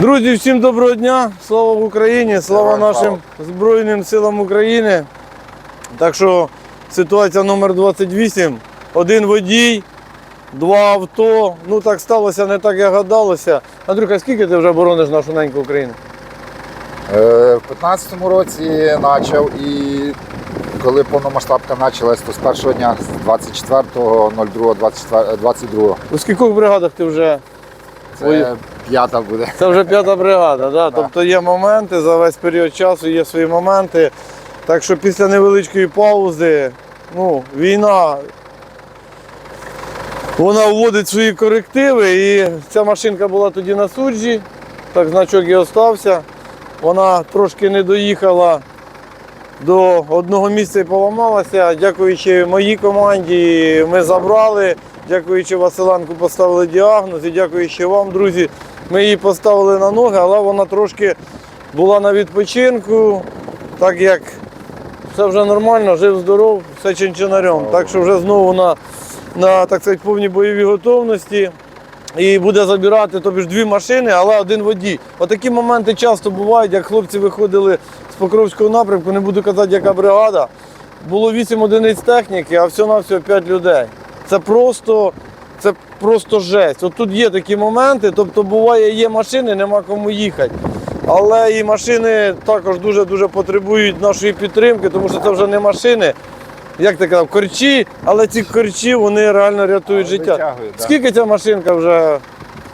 Друзі, всім доброго дня! Слава Україні! Слава нашим Збройним силам України. Так що ситуація номер 28. Один водій, два авто. Ну так сталося, не так як гадалося. Андрюха, скільки ти вже борониш нашу неньку Україну? Е, В 15-му році почав і коли повномасштабка почалась, то з першого дня, з 24.02.22, У скількох бригадах ти вже? Це п'ята буде. Це вже п'ята бригада, да? тобто є моменти, за весь період часу є свої моменти. Так що після невеличкої паузи, ну, війна, вона вводить свої корективи. І ця машинка була тоді на суджі, так значок і остався. Вона трошки не доїхала до одного місця і поламалася. Дякуючи моїй команді, ми забрали. Дякуючи Василенку, поставили діагноз і дякуючи вам, друзі, ми її поставили на ноги, але вона трошки була на відпочинку, так як все вже нормально, жив здоров, все чинчинарем. Так що вже знову на, на так сказати, повній бойовій готовності. І буде забирати тобі ж дві машини, але один водій. Отакі моменти часто бувають, як хлопці виходили з Покровського напрямку, не буду казати, яка бригада. Було 8 одиниць техніки, а всього-навсього 5 людей. Це просто, просто жесть. От тут є такі моменти, тобто буває, є машини, нема кому їхати. Але і машини також дуже-дуже потребують нашої підтримки, тому що це вже не машини, як ти казав, корчі, але ці корчі вони реально рятують Але життя. да. Скільки ця машинка вже?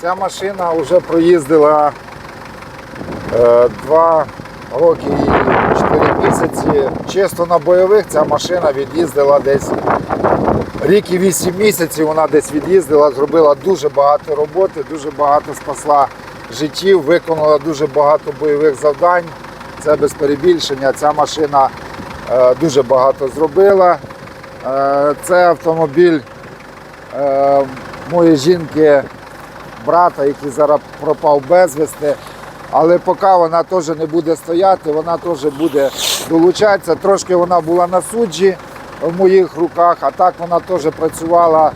Ця машина вже проїздила е, два роки і чотири місяці. Чисто на бойових ця машина від'їздила десь рік і вісім місяців. Вона десь від'їздила, зробила дуже багато роботи, дуже багато спасла життів, виконала дуже багато бойових завдань. Це без перебільшення. Ця машина е, дуже багато зробила. Е, це автомобіль е, моєї жінки брата, який зараз пропав безвісти. Але поки вона теж не буде стояти, вона теж буде долучатися. Трошки вона була на суджі в моїх руках, а так вона теж працювала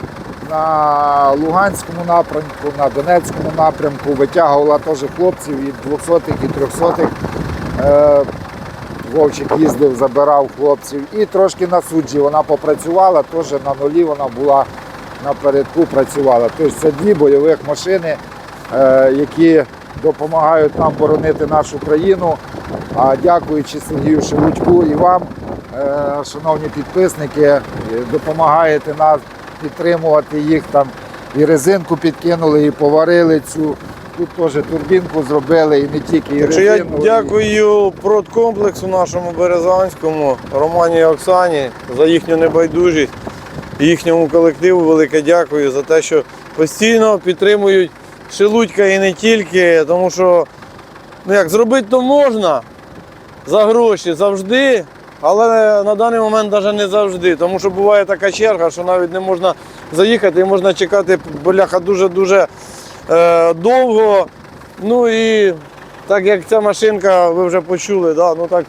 на Луганському напрямку, на Донецькому напрямку, витягувала теж хлопців і 200-х, і 300-х. Е, Вовчик їздив, забирав хлопців. І трошки на суджі вона попрацювала, теж на нулі вона була напередку працювала. Тобто це дві бойових машини, е, які допомагають нам боронити нашу країну. А дякуючи Сергію Шелудьку і вам, шановні підписники, е, допомагаєте нас підтримувати їх там. І резинку підкинули, і поварили цю. Тут теж турбінку зробили, і не тільки і що я дякую продкомплексу нашому Березанському, Романі і Оксані за їхню небайдужість, їхньому колективу велике дякую за те, що постійно підтримують Шелудька і не тільки, тому що ну як зробити то можна за гроші завжди, але на даний момент навіть не завжди. Тому що буває така черга, що навіть не можна заїхати і можна чекати бляха дуже-дуже е, довго. Ну і так як ця машинка, ви вже почули, да, ну так,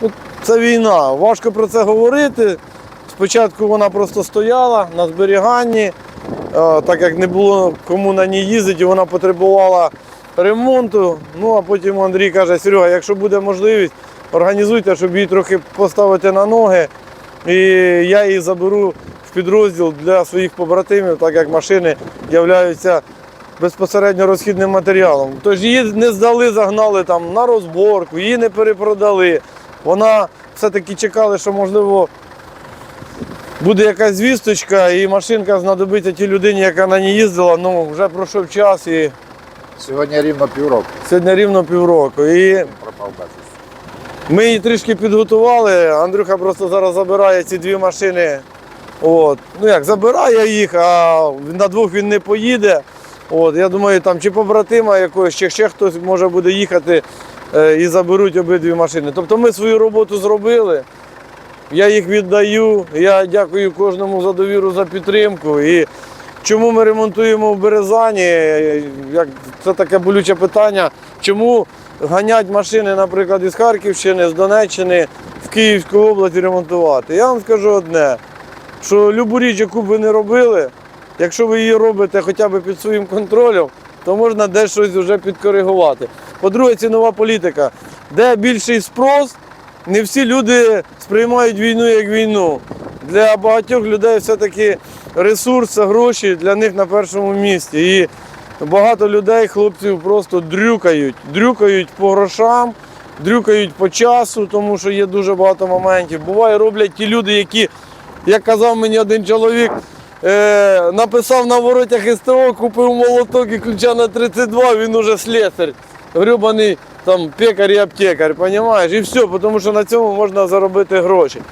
ну, це війна. Важко про це говорити. Спочатку вона просто стояла на зберіганні, е, так як не було кому на ній їздити, вона потребувала ремонту. Ну а потім Андрій каже, Серега, якщо буде можливість, організуйте, щоб її трохи поставити на ноги. І я її заберу в підрозділ для своїх побратимів, так як машини являються безпосередньо розхідним матеріалом. Тож її не здали, загнали там на розборку, її не перепродали. Вона все-таки чекали, що можливо буде якась звісточка, і машинка знадобиться тій людині, яка на ній їздила. Ну вже пройшов час і Сьогодні рівно півроку. сьогодні рівно півроку. І Пропав безвісти. Ми її трішки підготували. Андрюха просто зараз забирає ці дві машини. От. Ну як, забирає їх, а на двох він не поїде. От. Я думаю, там чи побратима якогось, чи ще хтось може буде їхати е, і заберуть обидві машини. Тобто ми свою роботу зробили. Я їх віддаю. Я дякую кожному за довіру, за підтримку. І чому ми ремонтуємо в Березані? Як це таке болюче питання. Чому ганять машини, наприклад, із Харківщини, з Донеччини в Київську область ремонтувати? Я вам скажу одне, що любу річ, яку б ви не робили, якщо ви її робите хоча б під своїм контролем, то можна десь щось вже підкоригувати. По-друге, цінова політика. Де більший спрос, не всі люди сприймають війну як війну. Для багатьох людей все-таки ресурс, це гроші для них на першому місці. І багато людей, хлопців, просто дрюкають, дрюкають по грошам, дрюкають по часу, тому що є дуже багато моментів. Буває, роблять ті люди, які, як казав мені один чоловік, е, написав на воротях СТО, купив молоток і ключа на 32, він уже слесар. Грюбаний там пекар і аптекар, розумієш? І все, тому що на цьому можна заробити гроші.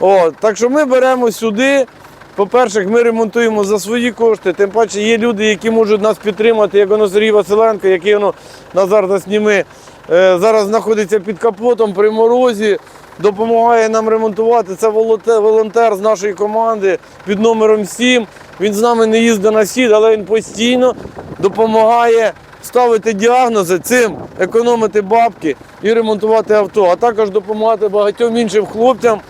От, так що ми беремо сюди. По-перше, ми ремонтуємо за свої кошти, тим паче є люди, які можуть нас підтримати, як воно Сергій Василенко, який воно Назар засніми, е, зараз знаходиться під капотом при морозі, допомагає нам ремонтувати. Це волонтер, з нашої команди під номером 7. Він з нами не їздить на сід, але він постійно допомагає ставити діагнози, цим економити бабки і ремонтувати авто, а також допомагати багатьом іншим хлопцям,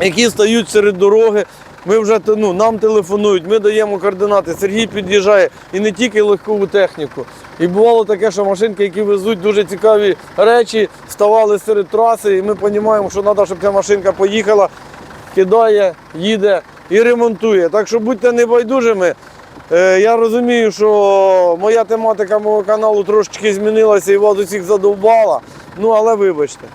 які стають серед дороги. Ми вже ну, нам телефонують, ми даємо координати. Сергій під'їжджає і не тільки легкову техніку. І бувало таке, що машинки, які везуть дуже цікаві речі, ставали серед траси, і ми розуміємо, що треба, щоб ця машинка поїхала, кидає, їде і ремонтує. Так що будьте небайдужими. Е, Я розумію, що моя тематика мого каналу трошечки змінилася і вас усіх задовбала. Ну але вибачте.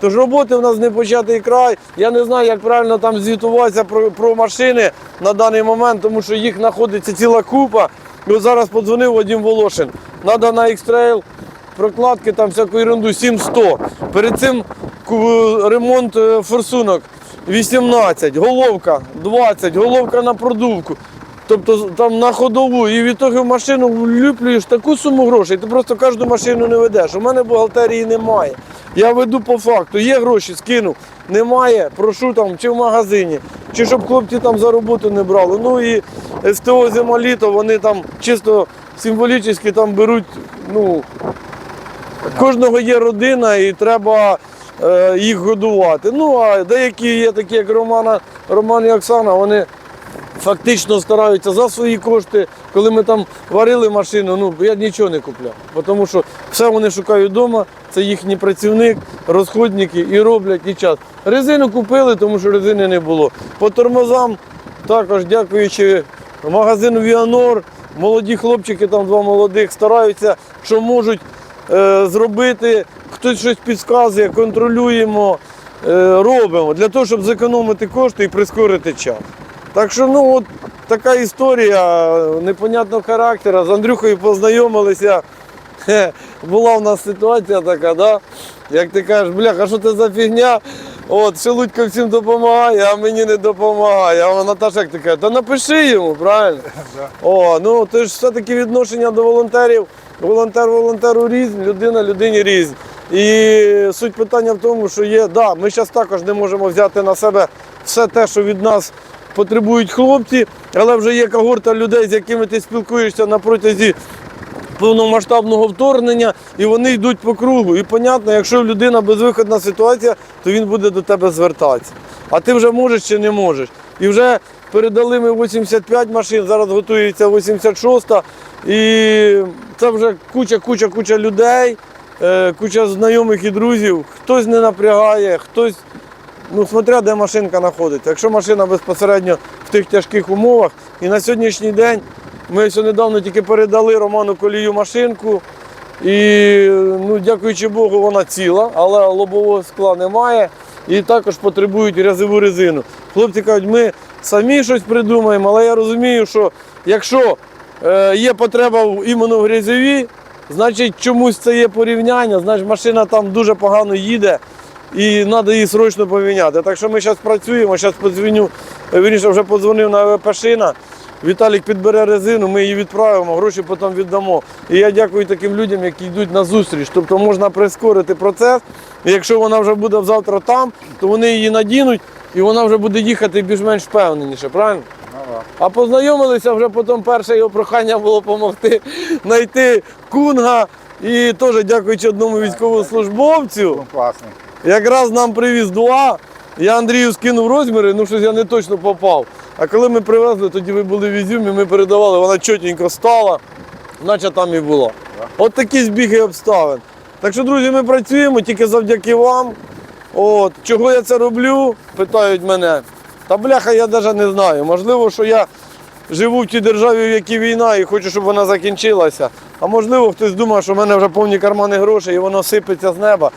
Тож роботи в нас не початий край. Я не знаю, як правильно там звітуватися про, про машини на даний момент, тому що їх знаходиться ціла купа. І зараз подзвонив Вадим Волошин. Надо на X-Trail прокладки, там всяку ерунду 700. Перед цим ремонт е, форсунок 18, головка 20, головка на продувку. Тобто там на ходову і від того машину влюплюєш таку суму грошей, ти просто кожну машину не ведеш. У мене бухгалтерії немає. Я веду по факту, є гроші, скинув. Немає, прошу там чи в магазині, чи щоб хлопці там за роботу не брали. Ну і СТО зима-літо, вони там чисто символічно там беруть, ну, кожного є родина і треба е, їх годувати. Ну, а деякі є такі, як Романа, Роман і Оксана, вони фактично стараються за свої кошти. Коли ми там варили машину, ну я нічого не купляв. Тому що все вони шукають вдома, це їхній працівник, розходники і роблять і час. Резину купили, тому що резини не було. По тормозам також, дякуючи магазину Віанор, молоді хлопчики, там два молодих, стараються, що можуть е, зробити. Хтось щось підказує, контролюємо, е, робимо для того, щоб зекономити кошти і прискорити час. Так що, ну, от така історія непонятного характеру. З Андрюхою познайомилися. Хе, була в нас ситуація така, да? як ти кажеш, бляха, що це за фігня? От, Шелудько всім допомагає, а мені не допомагає. А Наташа як ти каже, та напиши йому, правильно? О, ну то ж все-таки відношення до волонтерів. Волонтер волонтеру різні, людина людині різні. І суть питання в тому, що є, да, ми зараз також не можемо взяти на себе все те, що від нас потребують хлопці, але вже є когорта людей, з якими ти спілкуєшся на протязі повномасштабного вторгнення, і вони йдуть по кругу. І понятно, якщо людина безвиходна ситуація, то він буде до тебе звертатися. А ти вже можеш чи не можеш. І вже передали ми 85 машин, зараз готується 86-та. І це вже куча, куча, куча людей, е, куча знайомих і друзів. Хтось не напрягає, хтось ну, смотря де машинка знаходиться. Якщо машина безпосередньо в тих тяжких умовах, і на сьогоднішній день ми все недавно тільки передали Роману Колію машинку. І, ну, дякуючи Богу, вона ціла, але лобового скла немає. І також потребують рязову резину. Хлопці кажуть, ми самі щось придумаємо, але я розумію, що якщо е, є потреба іменно в грязовій, значить чомусь це є порівняння, значить машина там дуже погано їде і треба її срочно поміняти. Так що ми зараз працюємо, зараз подзвоню, е, вірніше вже подзвонив на ВПшина. Віталік підбере резину, ми її відправимо, гроші потім віддамо. І я дякую таким людям, які йдуть на зустріч. Тобто можна прискорити процес. І якщо вона вже буде завтра там, то вони її надінуть і вона вже буде їхати більш-менш впевненіше, правильно? Ну. А познайомилися вже потім перше його прохання було допомогти знайти кунга. І теж дякуючи одному військовослужбовцю. Ну, класний. Якраз нам привіз два. Я Андрію скинув розміри, ну щось я не точно попав. А коли ми привезли, тоді ви були в Ізюмі, ми передавали, вона чотенько стала. наче там і була. От такі збіги обставин. Так що, друзі, ми працюємо тільки завдяки вам. От, чого я це роблю? Питають мене. Та бляха, я навіть не знаю. Можливо, що я живу в тій державі, в якій війна, і хочу, щоб вона закінчилася. А можливо, хтось думає, що в мене вже повні кармани грошей і воно сипеться з неба.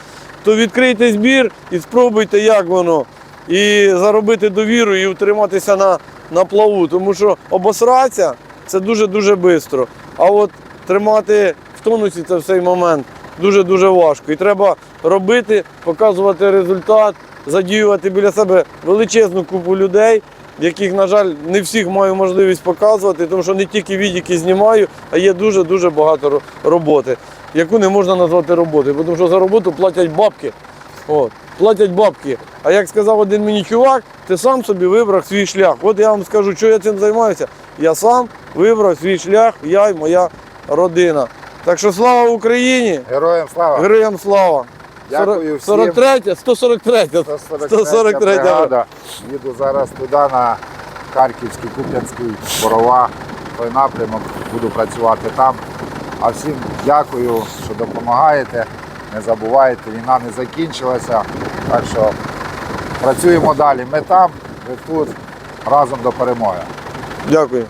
То відкрийте збір і спробуйте, як воно. І заробити довіру і утриматися на, на плаву. Тому що обосратися це дуже-дуже швидко. А от тримати в тонусі це в цей момент дуже-дуже важко. І треба робити, показувати результат, задіювати біля себе величезну купу людей, яких, на жаль, не всіх маю можливість показувати, тому що не тільки відіки знімаю, а є дуже-дуже багато ро- роботи, яку не можна назвати роботою, тому що за роботу платять бабки. От, платять бабки. А як сказав один мені чувак, ти сам собі вибрав свій шлях. От я вам скажу, що я цим займаюся. Я сам вибрав свій шлях, я і моя родина. Так що слава Україні! Героям слава! Героям слава! Дякую всім. 43, 143. 143 143 бригада. Їду зараз туди на Харківський, Куп'янський, Борова, той напрямок, буду працювати там. А всім дякую, що допомагаєте. Не забувайте, війна не закінчилася. Так що працюємо далі. Ми там, ви тут, разом до перемоги. Дякую.